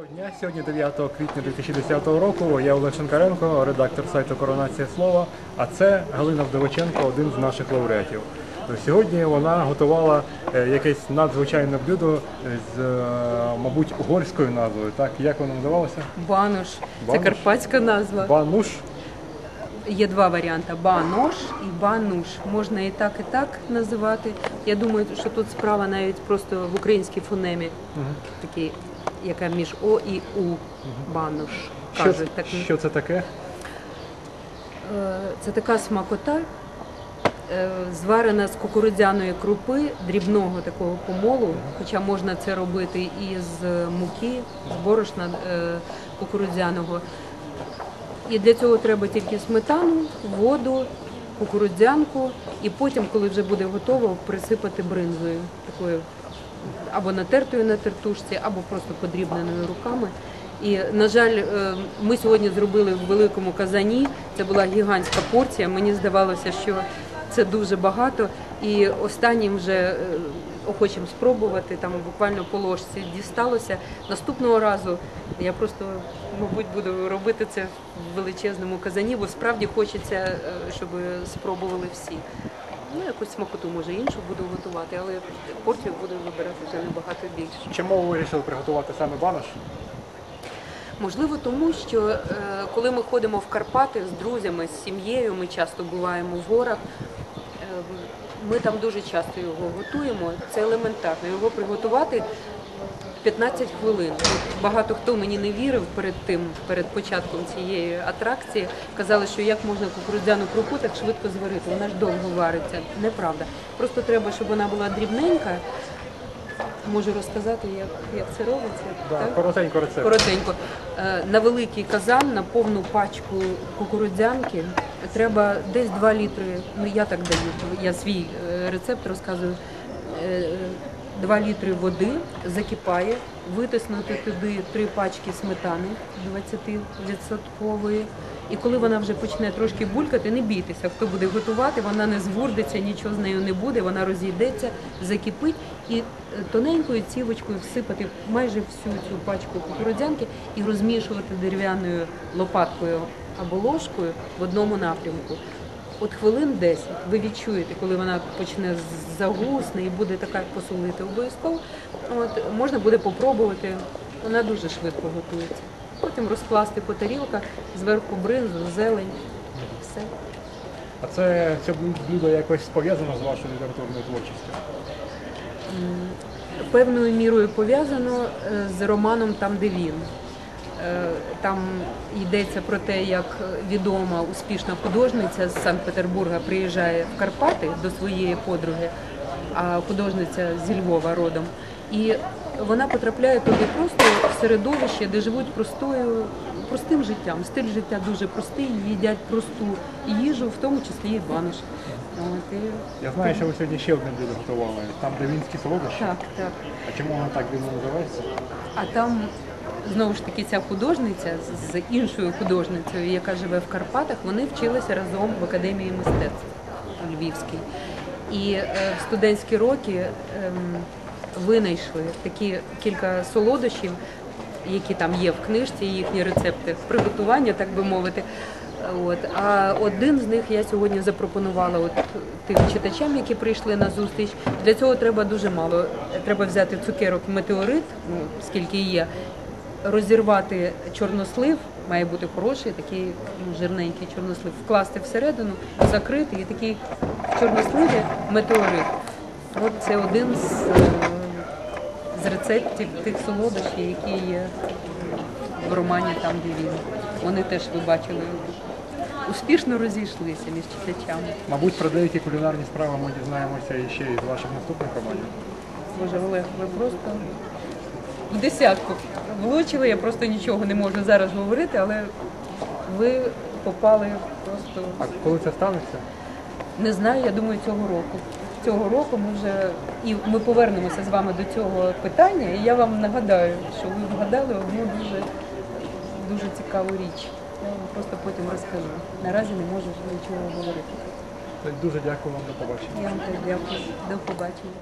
Доброго дня. Сьогодні 9 квітня 2010 року. Я Олег Шенкаренко, редактор сайту Коронація Слова. А це Галина Вдовиченко, один з наших лауреатів. Сьогодні вона готувала е, якесь надзвичайне блюдо з, е, мабуть, угорською назвою. Так, як воно називалося? Бануш. Це карпатська назва. Бануш. Є два варіанти: банош і бануш. Можна і так, і так називати. Я думаю, що тут справа навіть просто в українській фонемі, такий, яка між О і У. Банош. Що, Кажуть так. що це таке? Е, Це така смакота, е, зварена з кукурудзяної крупи, дрібного такого помолу, хоча можна це робити і з муки, з борошна е, кукурудзяного. І для цього треба тільки сметану, воду, кукурудзянку, і потім, коли вже буде готово, присипати бринзою такою або натертою на тертушці, або просто подрібненою руками. І, на жаль, е, ми сьогодні зробили в великому казані. Це була гігантська порція. Мені здавалося, що це дуже багато. І останнім вже е, охочем спробувати, там буквально по ложці дісталося. Наступного разу я просто, мабуть, буду робити це в величезному казані, бо справді хочеться, е, щоб спробували всі. Ну, якусь смакоту, може, іншу буду готувати, але порцію буду вибирати вже набагато більше. Чому ви вирішили приготувати саме банош? Можливо, тому що е, коли ми ходимо в Карпати з друзями, з сім'єю, ми часто буваємо в горах. е, Ми там дуже часто його готуємо. Це елементарно. Його приготувати 15 хвилин. Багато хто мені не вірив перед тим, перед початком цієї атракції. Казали, що як можна кукурудзяну крупу так швидко зварити. Вона ж довго вариться. Неправда. Просто треба, щоб вона була дрібненька. Можу розказати, як, як це робиться. Да, так? коротенько рецепт. Коротенько. Е, На великий казан, на повну пачку кукурудзянки треба десь 2 літри, ну я так даю, я свій е, рецепт розказую. Е, 2 літри води закипає, витиснути туди 3 пачки сметани 20%. І коли вона вже почне трошки булькати, не бійтеся, хто буде готувати, вона не звурдиться, нічого з нею не буде, вона розійдеться, закипить і е, тоненькою цівочкою всипати майже всю цю пачку кукурудзянки і розмішувати дерев'яною лопаткою або ложкою в одному напрямку. От хвилин 10 ви відчуєте, коли вона почне загусне і буде така посолити обов'язково. От можна буде попробувати. Вона дуже швидко готується. Потім розкласти по тарілках, зверху бринзу, зелень. Все. А це, це блюдо якось пов'язано з вашою літературною творчістю? Певною мірою пов'язано е, з романом Там, де він. Е, Там йдеться про те, як відома успішна художниця з Санкт-Петербурга приїжджає в Карпати до своєї подруги, а художниця зі Львова родом. І вона потрапляє туди просто в середовище, де живуть простою, простим життям. Стиль життя дуже простий, їдять просту їжу, в тому числі і банош. От, і... Я знаю, що ви сьогодні ще одне блюдо готували. Там де вінські солодощі. Так, так. А чому воно так дивно називається? А там знову ж таки ця художниця з- іншою художницею, яка живе в Карпатах, вони вчилися разом в академії мистецтв у Львівській. І е, в студентські роки ем, винайшли такі кілька солодощів, які там є в книжці, їхні рецепти приготування, так би мовити. От а один з них я сьогодні запропонувала от тим читачам, які прийшли на зустріч. Для цього треба дуже мало. Треба взяти цукерок метеорит, ну скільки є, розірвати чорнослив, має бути хороший, такий ну, жирненький чорнослив, вкласти всередину, закрити і такий в чорносливі метеорит. От це один з, е, з рецептів тих солодощів, які є в романі Там, де він. Вони теж ви бачили. Успішно розійшлися між читачами. Мабуть, про деякі кулінарні справи ми дізнаємося і ще із ваших наступних романів. Боже, Олег, ви просто в десятку влучили. Я просто нічого не можу зараз говорити, але ви попали просто А коли це станеться? не знаю. Я думаю, цього року. Цього року ми вже і ми повернемося з вами до цього питання. І я вам нагадаю, що ви вгадали одну дуже дуже цікаву річ. Я вам просто потім розкажу. Наразі не можу нічого говорити. Дуже дякую вам до побачення. Я вам теж дякую. До побачення.